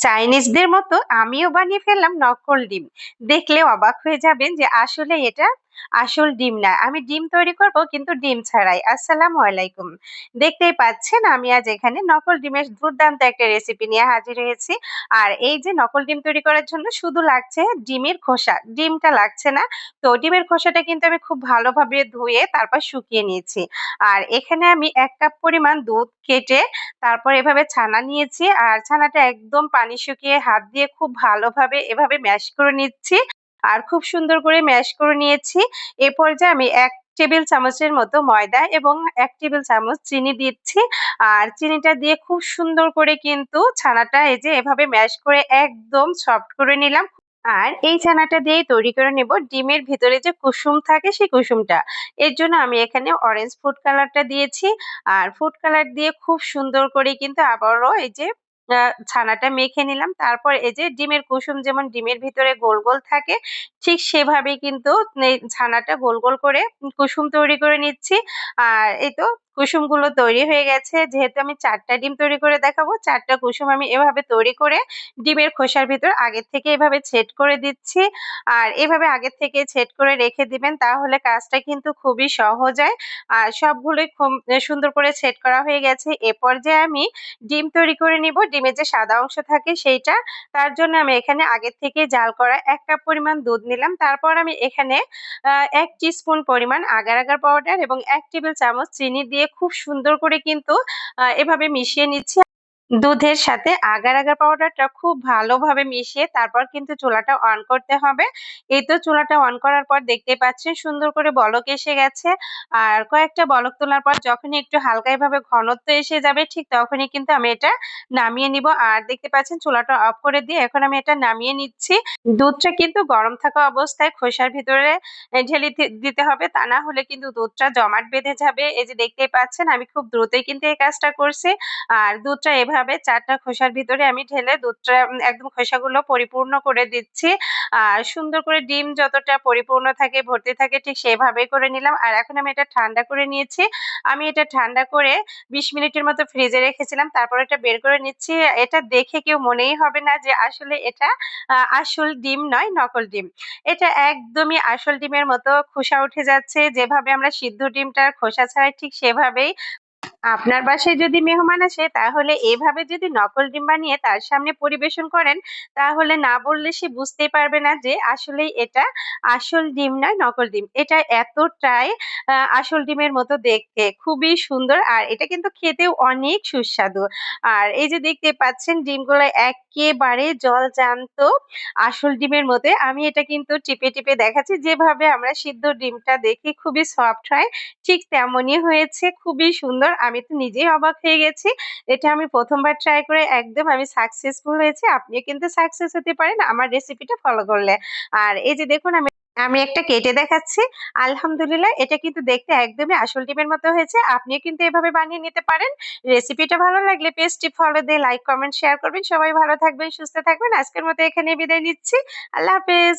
চাইনিজদের মতো আমিও বানিয়ে ফেললাম নকল ডিম। দেখলে অবাক হয়ে যাবেন যে আসলে এটা আসল ডিম না। আমি ডিম তৈরি করব কিন্তু ডিম ছাড়াই। আসসালামু আলাইকুম। দেখতেই পাচ্ছেন আমি আজ এখানে নকল ডিমের দুর্দান্ত একটা রেসিপি নিয়ে হাজির হয়েছি। আর এই যে নকল ডিম তৈরি করার জন্য শুধু লাগছে ডিমের খোসা। ডিমটা লাগছে না। তো ডিমের খোসাটা কিন্তু আমি খুব ভালোভাবে ধুয়ে তারপর শুকিয়ে নিয়েছি। আর এখানে আমি এক কাপ পরিমাণ দুধ কেটে তারপর এভাবে ছানা নিয়েছি আর ছানাটা একদম পানি শুকিয়ে হাত দিয়ে খুব ভালোভাবে এভাবে ম্যাশ করে নিচ্ছি আর খুব সুন্দর করে ম্যাশ করে নিয়েছি। এ পর্যায়ে আমি এক টেবিল চামচের মতো ময়দা এবং এক টেবিল চামচ চিনি দিচ্ছি আর চিনিটা দিয়ে খুব সুন্দর করে কিন্তু ছানাটা এই যে এভাবে ম্যাশ করে একদম সফট করে নিলাম। আর এই ছানাটা দিয়েই তৈরি করে নেব ডিমের ভিতরে যে কুসুম থাকে সেই কুসুমটা। এর জন্য আমি এখানে অরেঞ্জ ফুড কালারটা দিয়েছি আর ফুড কালার দিয়ে খুব সুন্দর করে কিন্তু আবারও এই যে ছানাটা মেখে নিলাম। তারপর এই যে ডিমের কুসুম যেমন ডিমের ভিতরে গোল গোল থাকে, ঠিক সেভাবেই কিন্তু ছানাটা গোল গোল করে কুসুম তৈরি করে নিচ্ছি। আর এই তো কুসুমগুলো তৈরি হয়ে গেছে। যেহেতু আমি চারটা ডিম তৈরি করে দেখাবো, চারটা কুসুম আমি এভাবে তৈরি করে ডিমের খোসার ভিতর আগের থেকে এভাবে ছেট করে দিচ্ছি। আর এভাবে আগের থেকে ছেট করে রেখে দিবেন, তাহলে কাজটা কিন্তু খুবই সহজ হয়। আর সবগুলোই খুব সুন্দর করে ছেট করা হয়ে গেছে। এ পর্যায়ে আমি ডিম তৈরি করে নিব। ডিমের যে সাদা অংশ থাকে সেইটা, তার জন্য আমি এখানে আগের থেকে জাল করা এক কাপ পরিমাণ দুধ নিলাম। তারপর আমি এখানে এক স্পুন পরিমাণ আগার আগার পাউডার এবং এক টেবিল চামচ চিনি দিয়ে খুব সুন্দর করে কিন্তু এভাবে মিশিয়ে নিচ্ছি। দুধের সাথে আগার আগার পাউডারটা খুব ভালোভাবে মিশিয়ে তারপর কিন্তু চুলাটা অন করতে হবে। এই তো চুলাটা অন করার পর দেখতে পাচ্ছেন সুন্দর করে বলক এসে গেছে। আর কয়েকটা বলক তোলার পর যখনই একটু হালকা এভাবে ঘনত্ব এসে যাবে ঠিক তখনই কিন্তু আমি এটা নামিয়ে নিব। আর দেখতে পাচ্ছেন চুলাটা অফ করে দিয়ে এখন আমি এটা নামিয়ে নিচ্ছি। দুধটা কিন্তু গরম থাকা অবস্থায় খোসার ভিতরে ঢেলে দিতে হবে। তা না হলে কিন্তু দুধটা জমাট বেঁধে যাবে। এই যে দেখতেই পাচ্ছেন আমি খুব দ্রুতই কিন্তু এই কাজটা করছি। আর দুধটা এভাবে এভাবে চারটা খোসার ভিতরে আমি ঢেলে দুধটা একদম খোসাগুলো পরিপূর্ণ করে দিচ্ছি। আর সুন্দর করে ডিম যতটা পরিপূর্ণ থাকে, ভর্তি থাকে, ঠিক সেভাবেই করে নিলাম। আর এখন আমি এটা ঠান্ডা করে নিয়েছি। আমি এটা ঠান্ডা করে বিশ মিনিটের মতো ফ্রিজে রেখেছিলাম, তারপর এটা বের করে নিচ্ছি। এটা দেখে কেউ মনেই হবে না যে আসলে এটা আসল ডিম নয়, নকল ডিম। এটা একদমই আসল ডিমের মতো খোসা উঠে যাচ্ছে। যেভাবে আমরা সিদ্ধ ডিমটার খোসা ছাড়াই ঠিক সেভাবেই আপনার বাসায় যদি মেহমান আসে, তাহলে এভাবে যদি নকল ডিম বানিয়ে তার সামনে পরিবেশন করেন, তাহলে না বললে সে বুঝতেই পারবে না যে আসলে এটা আসল ডিম নয়, নকল ডিম। এটা এতটাই আসল ডিমের মতো দেখতে। খুবই সুন্দর আর এটা কিন্তু খেতেও অনেক সুস্বাদু। আর এই যে দেখতে পাচ্ছেন ডিমগুলো একেবারে জল জানত আসল ডিমের মতো। আমি এটা কিন্তু টিপে টিপে দেখাচ্ছি। যেভাবে আমরা সিদ্ধ ডিমটা দেখি খুবই সফট হয়, ঠিক তেমনই হয়েছে। খুবই সুন্দর। আমি তো নিজেই অবাক হয়ে গেছি। এটা আমি প্রথমবার ট্রাই করে একদম আমি সাকসেসফুল হয়েছি। আপনিও কিন্তু সাকসেস হতে পারেন, আমার রেসিপিটা ফলো করলে। আর এই যে দেখুন, আমি আমি একটা কেটে দেখাচ্ছি। আলহামদুলিল্লাহ, এটা কিন্তু দেখতে একদমই আসল ডিমের মতো হয়েছে। আপনিও কিন্তু এভাবে বানিয়ে নিতে পারেন। রেসিপিটা ভালো লাগলে পেজটি ফলো দিয়ে লাইক কমেন্ট শেয়ার করবেন। সবাই ভালো থাকবেন, সুস্থ থাকবেন। আজকের মতো এখানে বিদায় নিচ্ছি। আল্লাহ হাফেজ।